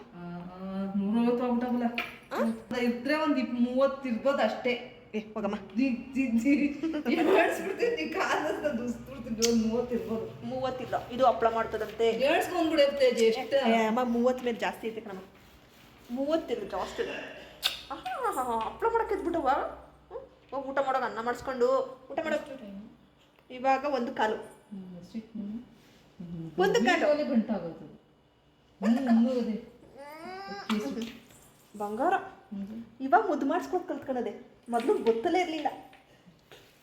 ನೂರೈವತ್ತು ಇದ್ರೆ ಒಂದ್ ಇಪ್ ಮೂವತ್ತು ಇರ್ಬೋದು ಅಷ್ಟೇ. ಏ ಹೋಗಮ್ಮ. ಜಿ- ಜಿ- ಜಿ- ಏಳ್ಸ್ಬಿಡ್ತೀನಿ ಕಾಲದ ದುಸ್ಬಿಡ್ತೀನಿ. ಒಂದು ಮೂವತ್ತು ಇರ್ಬೋದು. ಮೂವತ್ತಿಲ್ಲ ಇದು ಹಪ್ಪಳ ಮಾಡ್ತದಂತೆ. ಏಳ್ಸ್ಕೊಂಡ್ಬಿಡುತ್ತೆ ಎಷ್ಟು? ಏ, ಅಮ್ಮ ಮೂವತ್ತು ಮೇಲೆ ಜಾಸ್ತಿ ಐತೆ ಕಣಮ್ಮ. ಮೂವತ್ತಿಲ್ಲ ಜಾಸ್ತಿ. ಇದೆ ಹಪ್ಪಳ ಮಾಡಕ್ಕೆ ಎದ್ಬಿಟ್ಟವ ಹೋಗಿ ಊಟ ಮಾಡೋಕೆ ಅನ್ನ ಮಾಡಿಸ್ಕೊಂಡು. ಊಟ ಮಾಡೋಕೆ ಇವಾಗ ಒಂದು ಕಾಲು. ಒಂದು ಕಾಲು. ಗಂಟಾಗೋದು ಬಂಗಾರ. ಇವಾಗ ಮುದ್ದು ಮಾಡಿಸ್ಕೊಂಡು ಕಲ್ತ್ಕೊಳ್ಳೋದೆ ಮೊದಲು ಗೊತ್ತಲೇ ಇರಲಿಲ್ಲ.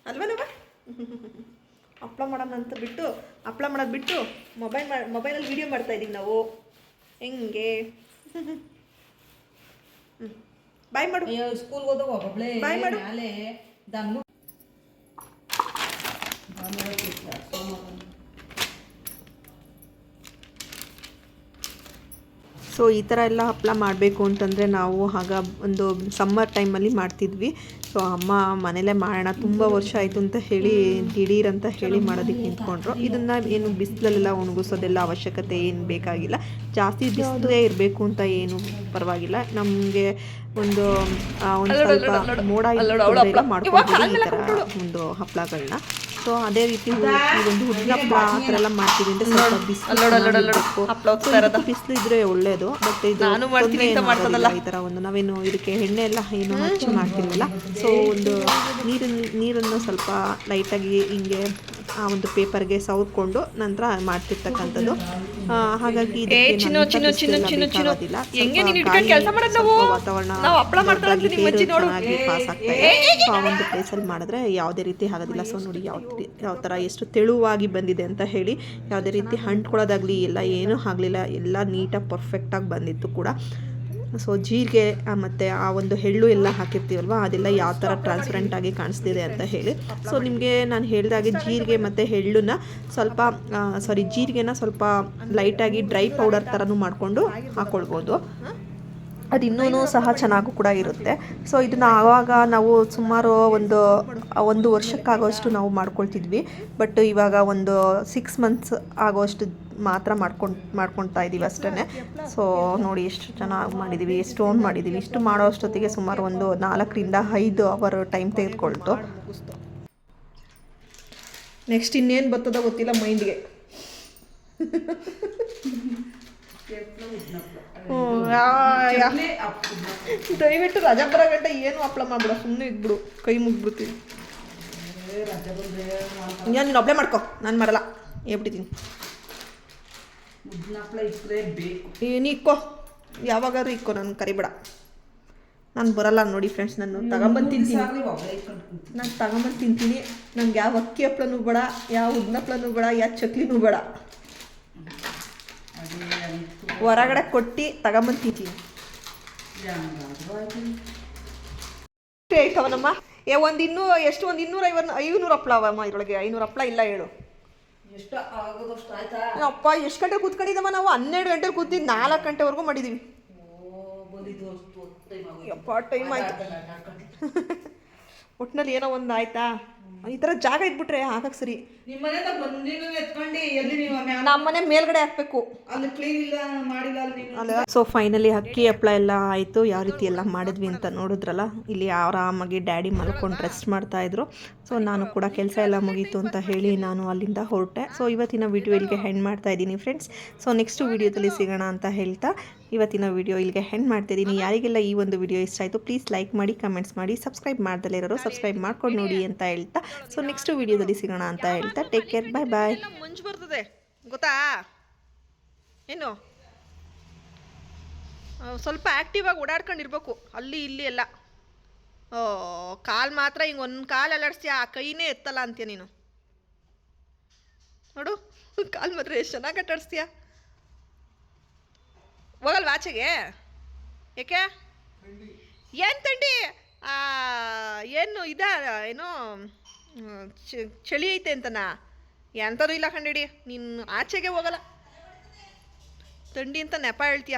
ಅಲ್ವೇನವ ಹಪ್ಪಳ ಮಾಡೋಣ ಅಂತ ಬಿಟ್ಟು ಹಪ್ಪಳ ಮಾಡೋದು ಬಿಟ್ಟು ಮೊಬೈಲ್ ಮಾಡಿ ಮೊಬೈಲಲ್ಲಿ ವೀಡಿಯೋ ಮಾಡ್ತಾ ಇದ್ದೀವಿ ನಾವು. ಹೆಂಗೆ? ಬಾಯ್ ಮಾಡು. ಸ್ಕೂಲ್ ಸ್ಕೂಲ್ಗೆ ಹೋದಾಗ ಒಬ್ಬೊಬ್ಳೆ ಬಾಯ್ ಮಾಡು. ಮ್ಯಾಲೆ ದಮ್ಮು ಸೊ ಈ ಥರ ಎಲ್ಲ ಹಪ್ಪಳ ಮಾಡಬೇಕು ಅಂತಂದರೆ ನಾವು ಆಗ ಒಂದು ಸಮ್ಮರ್ ಟೈಮಲ್ಲಿ ಮಾಡ್ತಿದ್ವಿ. ಸೊ ಅಮ್ಮ ಮನೇಲೇ ಮಾಡೋಣ ತುಂಬ ವರ್ಷ ಆಯಿತು ಅಂತ ಹೇಳಿ ದಿಢೀರ್ ಅಂತ ಹೇಳಿ ಮಾಡೋದಕ್ಕೆ ನಿಂತ್ಕೊಂಡ್ರು. ಇದನ್ನು ಏನು ಬಿಸಿಲಲ್ಲೆಲ್ಲ ಒಣಗಿಸೋದೆಲ್ಲ ಅವಶ್ಯಕತೆ ಏನು ಬೇಕಾಗಿಲ್ಲ. ಜಾಸ್ತಿ ಬಿಸಿಲೇ ಇರಬೇಕು ಅಂತ ಏನು ಪರವಾಗಿಲ್ಲ. ನಮಗೆ ಒಂದು ಒಂದು ಸ್ವಲ್ಪ ಮೋಡ ಮಾಡ್ಕೊಂಡು ಈ ಥರ ಒಂದು ಹಪ್ಪಳಗಳನ್ನ ಸೊ ಅದೇ ರೀತಿ ಒಂದು ಹುಡ್ಗಿನ ಹಪ್ಪಳ ಆ ಥರ ಎಲ್ಲ ಮಾಡ್ತೀವಿ ಅಂದರೆ ಸ್ವಲ್ಪ ಬಿಸಿಲು ಬಿಸಿಲು ಇದ್ರೆ ಒಳ್ಳೇದು ಬಟ್ ಇದು ಈ ತರ ಒಂದು ನಾವೇನು ಇದಕ್ಕೆ ಎಣ್ಣೆ ಎಲ್ಲ ಏನು ಹಚ್ಚಿ ಮಾಡ್ತೀವಲ್ಲ ಸೊ ಒಂದು ನೀರನ್ನು ನೀರನ್ನು ಸ್ವಲ್ಪ ಲೈಟಾಗಿ ಹಿಂಗೆ ಆ ಒಂದು ಪೇಪರ್ಗೆ ಸವರ್ಕೊಂಡು ನಂತರ ಮಾಡ್ತಿರ್ತಕ್ಕಂಥದ್ದು ಹಾಗಾಗಿ ಪಾಸ್ ಆಗ್ತಾ ಇದೆ ಆ ಒಂದು ಪ್ಲೇಸಲ್ಲಿ ಮಾಡಿದ್ರೆ ಯಾವುದೇ ರೀತಿ ಆಗೋದಿಲ್ಲ ಸೊ ನೋಡಿ ಯಾವ ಯಾವ ಥರ ಎಷ್ಟು ತೆಳುವಾಗಿ ಬಂದಿದೆ ಅಂತ ಹೇಳಿ ಯಾವುದೇ ರೀತಿ ಹಂಟ್ಕೊಳ್ಳೋದಾಗಲಿ ಎಲ್ಲ ಏನೂ ಆಗಲಿಲ್ಲ ಎಲ್ಲ ನೀಟಾಗಿ ಪರ್ಫೆಕ್ಟಾಗಿ ಬಂದಿತ್ತು ಕೂಡ ಸೊ ಜೀರಿಗೆ ಮತ್ತು ಆ ಒಂದು ಎಳ್ಳು ಎಲ್ಲ ಹಾಕಿರ್ತೀವಲ್ವ, ಅದೆಲ್ಲ ಯಾವ ಥರ ಟ್ರಾನ್ಸ್ಪರೆಂಟ್ ಆಗಿ ಕಾಣಿಸ್ತಿದೆ ಅಂತ ಹೇಳಿ. ಸೊ ನಿಮಗೆ ನಾನು ಹೇಳಿದಾಗೆ ಜೀರಿಗೆ ಮತ್ತು ಎಳ್ಳನ್ನ ಸ್ವಲ್ಪ ಸಾರಿ ಜೀರಿಗೆನ ಸ್ವಲ್ಪ ಲೈಟಾಗಿ ಡ್ರೈ ಪೌಡರ್ ಥರನೂ ಮಾಡಿಕೊಂಡು ಹಾಕ್ಕೊಳ್ಬೋದು ಅದು ಇನ್ನೂ ಸಹ ಚೆನ್ನಾಗೂ ಕೂಡ ಇರುತ್ತೆ. ಸೊ ಇದನ್ನು ಆವಾಗ ನಾವು ಸುಮಾರು ಒಂದು ಒಂದು ವರ್ಷಕ್ಕಾಗೋಷ್ಟು ನಾವು ಮಾಡ್ಕೊಳ್ತಿದ್ವಿ. ಬಟ್ ಇವಾಗ ಒಂದು ಸಿಕ್ಸ್ ಮಂತ್ಸ್ ಆಗೋಷ್ಟು ಮಾತ್ರ ಮಾಡ್ಕೊಂಡು ಮಾಡ್ಕೊಳ್ತಾ ಇದ್ದೀವಿ ಅಷ್ಟೇ ಸೊ ನೋಡಿ ಎಷ್ಟು ಚೆನ್ನಾಗಿ ಮಾಡಿದ್ದೀವಿ ಸ್ಟೋನ್ ಮಾಡಿದ್ದೀವಿ ಇಷ್ಟು ಮಾಡೋ ಅಷ್ಟೊತ್ತಿಗೆ ಸುಮಾರು ಒಂದು ನಾಲ್ಕರಿಂದ ಐದು ಅವರ್ ಟೈಮ್ ತೆಗೆದುಕೊಳ್ತು. ನೆಕ್ಸ್ಟ್ ಇನ್ನೇನು ಬರ್ತದ ಗೊತ್ತಿಲ್ಲ ಮೈಂಡ್ಗೆ ದಯವಿಟ್ಟು ರಜಾ ಬರೋ ಗಂಟೆ ಏನು ಹಪ್ಳ ಮಾಡ್ಬಿಡ ಸುಮ್ಮನೆ ಇದ್ಬಿಡು ಕೈ ಮುಗ್ಬಿಡ್ತೀನಿ. ನೀನು ಒಬ್ಬಳೇ ಮಾಡ್ಕೊ ನಾನು ಮಾಡಲ್ಲ ಹೇಳ್ಬಿಟ್ಟಿದ್ದೀನಿ. ಮುದ್ದಿನ ಇಟ್ಟರೆ ಬೇಕು. ನೀನು ಇಕ್ಕೋ ಯಾವಾಗಾದ್ರೂ ಇಕ್ಕೋ ನಾನು ಕರಿಬೇಡ. ನಾನು ಬರಲ್ಲ ನೋಡಿ ಫ್ರೆಂಡ್ಸ್ ನಾನು ತಗೊಂಬಂದು ತಿಂತೀನಿ. ನಾನು ತಗೊಂಬಂದು ತಿಂತೀನಿ. ನಂಗೆ ಯಾವ ಅಕ್ಕಿ ಹಪ್ಳನೂ ಬೇಡ ಯಾವ ಉದ್ನ ಹಪ್ಪಳನು ಬೇಡ ಯಾವ ಚಕ್ಲಿನೂ ಬೇಡ. ಹೊರಗಡೆ ಕೊಟ್ಟು ತಗೊಂಬಂದು ತಿಂತೀನಿ. ಆಯ್ತವನಮ್ಮ. ಏ ಒಂದು ಇನ್ನೂ ಎಷ್ಟು ಒಂದು ಇನ್ನೂರ ಐವತ್ತು ಐನೂರು ಹಪ್ಪಳ ಅವಮ್ಮ ಇದರೊಳಗೆ. ಐನೂರು ಹಪ್ಪಳ ಇಲ್ಲ ಹೇಳು. ಎಷ್ಟು ಆಗೋದಷ್ಟು ಆಯ್ತಾ? ಅಪ್ಪ ಎಷ್ಟು ಗಂಟೆ ಕೂತ್ಕೊಂಡಿದ್ದಮ್ಮ ನಾವು? ಹನ್ನೆರಡು ಗಂಟೆ ಕೂತಿದ್ದು ನಾಲ್ಕು ಗಂಟೆವರೆಗೂ ಮಾಡಿದ್ದೀವಿ ಟೈಮ್ ಆಯ್ತು. ಒಟ್ಟಿನಲ್ಲಿ ಏನೋ ಒಂದು ಆಯ್ತಾ? ಈ ಥರ ಜಾಗ ಇದ್ಬಿಟ್ರೆ ಹಾಕಕ್ಕೆ ಸರಿ. ನಮ್ಮನೆ ಮನೆಯಿಂದ ಎತ್ಕೊಂಡು ಎಲ್ಲಿ ನೀವು ಮ್ಯಾಲ? ನಮ್ಮ ಮನೆ ಮೇಲ್ಗಡೆ ಹಾಕ್ಬೇಕು. ಅಲ್ಲಿ ಕ್ಲೀನ್ ಇಲ್ಲ ಮಾಡಿಲ್ಲ ಅಲ್ಲಿ ನೀನು ಸೊ ಫೈನಲಿ ಅಕ್ಕಿ ಹಪ್ಪಳ ಎಲ್ಲ ಆಯಿತು ಯಾವ ರೀತಿ ಎಲ್ಲ ಮಾಡಿದ್ವಿ ಅಂತ ನೋಡಿದ್ರಲ್ಲ ಇಲ್ಲಿ ಆರಾಮಾಗಿ ಡ್ಯಾಡಿ ಮಲ್ಕೊಂಡು ರೆಸ್ಟ್ ಮಾಡ್ತಾ ಇದ್ರು. ಸೊ ನಾನು ಕೂಡ ಕೆಲಸ ಎಲ್ಲ ಮುಗೀತು ಅಂತ ಹೇಳಿ ನಾನು ಅಲ್ಲಿಂದ ಹೊರಟೆ. ಸೊ ಇವತ್ತಿನ ವಿಡಿಯೋ ಇಲ್ಲಿಗೆ ಹೆಂಡ್ ಮಾಡ್ತಾ ಇದ್ದೀನಿ ಫ್ರೆಂಡ್ಸ್ ಸೊ ನೆಕ್ಸ್ಟ್ ವಿಡಿಯೋದಲ್ಲಿ ಸಿಗೋಣ ಅಂತ ಹೇಳ್ತಾ ಇವತ್ತಿನ ವಿಡಿಯೋ ಇಲ್ಲಿಗೆ ಹೆಂಡ್ ಮಾಡ್ತಿದ್ದೀನಿ ಯಾರಿಗೆಲ್ಲ ಈ ಒಂದು ವಿಡಿಯೋ ಇಷ್ಟ ಆಯಿತು ಪ್ಲೀಸ್ ಲೈಕ್ ಮಾಡಿ ಕಮೆಂಟ್ಸ್ ಮಾಡಿ ಸಬ್ಸ್ಕ್ರೈಬ್ ಮಾಡ್ದಲೇ ಇರೋರು ಸಬ್ಸ್ಕ್ರೈಬ್ ಮಾಡ್ಕೊಂಡು ನೋಡಿ ಅಂತ ಹೇಳ್ತಾ. ಸೊ ನೆಕ್ಸ್ಟ್ ವಿಡಿಯೋದಲ್ಲಿ ಸಿಗೋಣ ಅಂತ ಹೇಳ್ತಾ ಟೇಕ್ ಕೇರ್ ಬಾಯ್ ಬಾಯ್ ಮುಂಚೆ ಬರ್ತದೆ. ಗೊತ್ತಾ? ಏನು? ಸ್ವಲ್ಪ ಆ್ಯಕ್ಟಿವ್ ಆಗಿ ಓಡಾಡ್ಕೊಂಡಿರ್ಬೇಕು. ಅಲ್ಲಿ ಇಲ್ಲಿ ಎಲ್ಲ. ಓ ಕಾಲು ಮಾತ್ರ ಹಿಂಗೆ ಒಂದು ಕಾಲು ಅಲಾಡಿಸಿ ಆ ಕೈನೇ ಎತ್ತಲ್ಲ ಅಂತೀಯ ನೀನು. ನೋಡು ಕಾಲು ಮಾತ್ರ ಎಷ್ಟು ಚೆನ್ನಾಗಿ ಕಟ್ಟಾಡಿಸ್ತೀಯ? ಹೋಗಲ್ವಾ ಆಚೆಗೆ? ಏಕೆ? ಏನು ತಂಡಿ? ಆ, ಏನು ಇದ ಏನು? ಚಳಿ ಐತೆ ಅಂತನಾ? ಎಂಥದ್ದು ಇಲ್ಲ ಕಂಡಿಡಿ ನೀನು ಆಚೆಗೆ ಹೋಗಲ್ಲ. ತಂಡಿ ಅಂತ ನೆಪ ಹೇಳ್ತೀಯ?